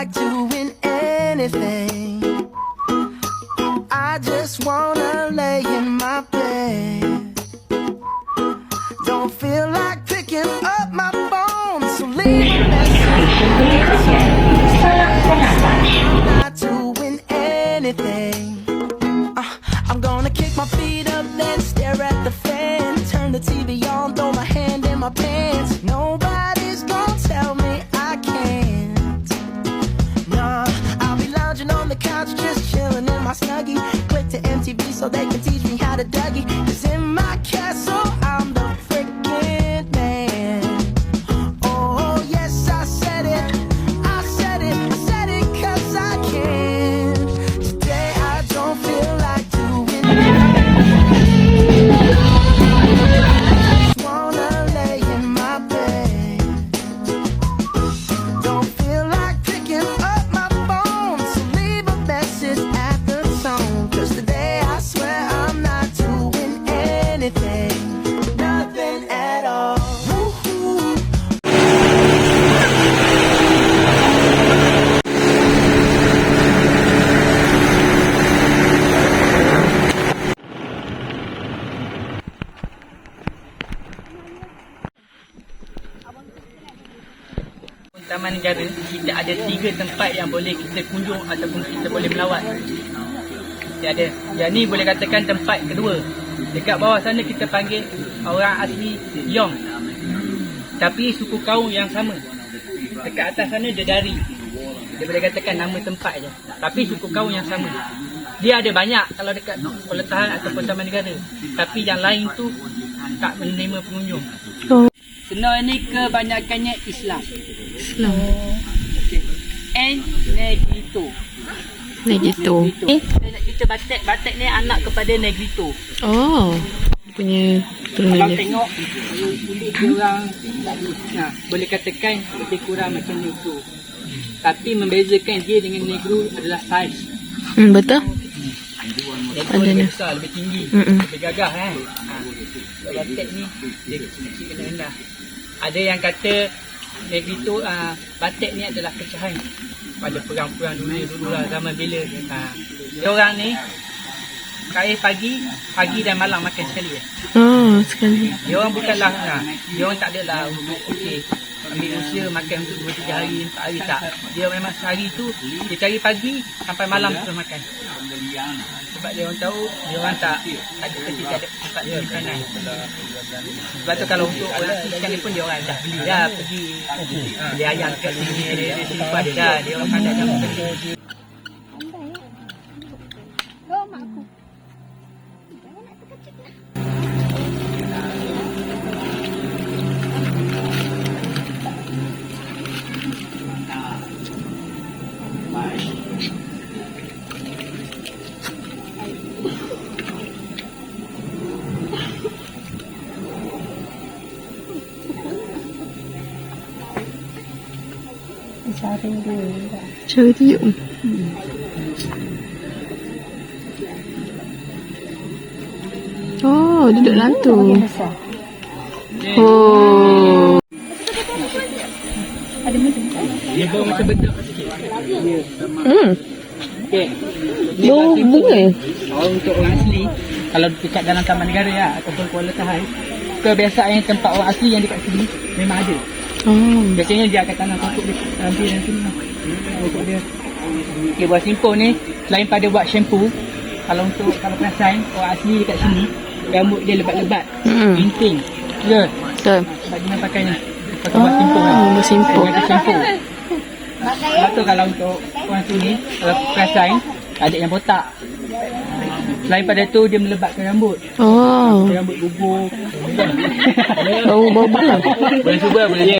like doing anything. I just wanna lay in my bed. Don't feel like picking up my phone, so leave a message. Not doing anything. Negara kita ada tiga tempat yang boleh kita kunjung ataupun kita boleh melawat. Dia ada. Yang ni boleh katakan tempat kedua. Dekat bawah sana kita panggil orang asli Yong. Tapi suku kaum yang sama. Dekat atas sana dia dari. Dia boleh katakan nama tempat je. Tapi suku kaum yang sama. Dia ada banyak kalau dekat sekolah tahan ataupun taman negara. Tapi yang lain tu tak menerima pengunjung. Senor ni kebanyakannya Islam. Islam. And Negrito. Negrito. Negrito. Eh? Kita batik, batik ni anak kepada Negrito. Oh. Punya Kalau turunan dia. tengok kulit dia orang nah, boleh katakan lebih kurang macam Negro. Tapi membezakan dia dengan Negro adalah saiz. Hmm, betul? Negro lebih besar, lebih tinggi, Mm-mm. lebih gagah kan. Ha. Kalau batik ni dia kecil kena rendah. Ada yang kata Negrito uh, batik ni adalah pecahan pada perang-perang dunia dulu lah zaman bila. Ha. Dia orang ni kain pagi, pagi dan malam makan sekali. Eh. Oh, sekali. Dia orang bukanlah nah, dia orang tak adalah untuk okey ambil usia makan untuk 2 3 hari 4 hari tak. Dia memang sehari tu dia cari pagi sampai malam terus makan. Sebab dia orang tahu dia orang tak ada ketika ada tempat dia makanan. Sebab tu kalau untuk orang ikan ni pun dia orang dah beli dah pergi. Beli ayam kat sini dia, ada dah dia orang pandai dah beli. Cari tiup. Oh, duduk dalam tu. Oh. Dia bau macam bentuk sikit. Hmm. Okey. Bau bunga. Oh, untuk orang asli kalau dekat dalam taman negara ya ataupun Kuala Tahai kebiasaan tempat orang asli yang dekat sini memang ada Oh. biasanya dia akan tanam pokok dia dalam dia dan sini lah. pokok dia okay, buat simpul ni selain pada buat shampoo kalau untuk kalau perasan orang asli dekat sini rambut dia lebat-lebat Hmm. ginting ya Betul. sebab dia pakai ni pakai buat simpul kan Oh, buat simpul. Dia kata shampoo Lepas tu kalau untuk orang sini kalau perasan ada yang botak Selain pada tu dia melebatkan rambut Oh. Rambut gugur Bau bau kepala. Boleh cuba boleh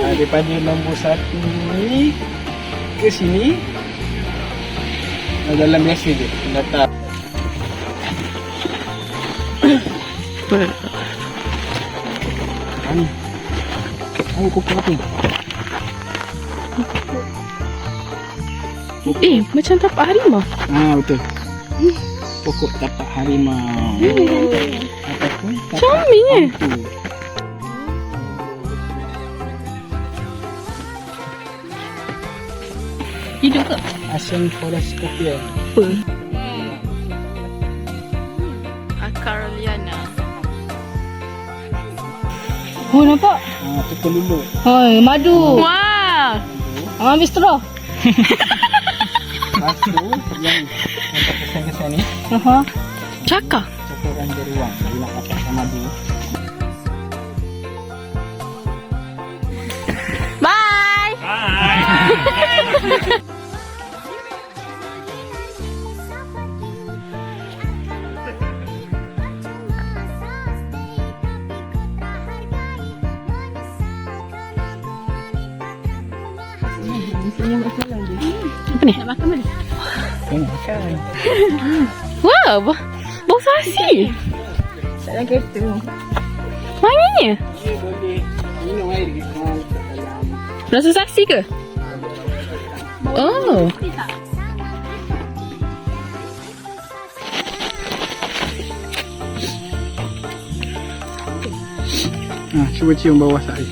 Daripada nombor satu ni ke sini? Dalam biasa je data ha, ni Oh, pokok apa? Eh, macam tapak harimau. Ha, betul. Pokok tapak harimau. Ataupun tapak Comel eh. Hidup ke? Asian Forest Scorpion. Apa? Akar liana. Oh nampak? Ha, tukul lulu. Hai, madu. Wah. Ah, ambil straw. Tu yang yang kesan-kesan ni Aha. Cakar. cokoran beruang. Dia nak dapatkan madu. Bye. Apa ni? Kena makan. Wow, bau, bau sasi. Tak kereta. Wanginya. Dia boleh minum air di. Rasa sasi ke? Oh. Ha, cuba cium bawah saya.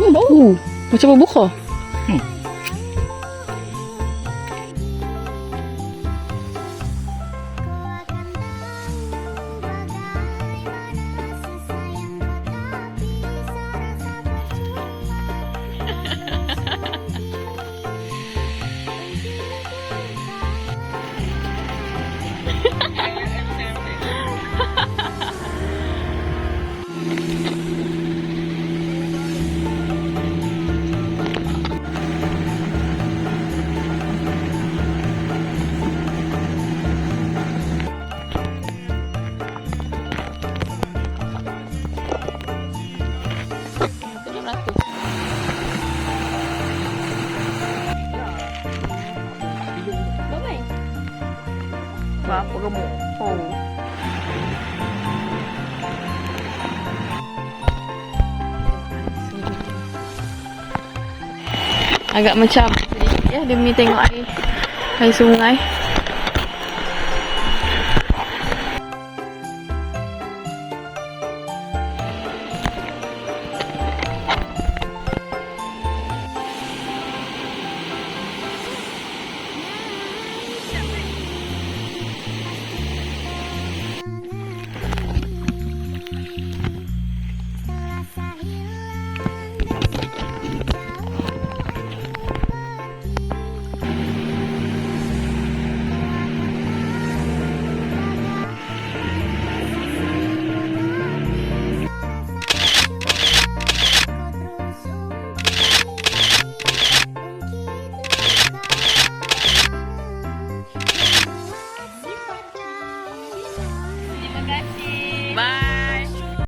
Hmm, bau. Macam bau buka. Apa Agak macam sedikit ya demi tengok air air sungai.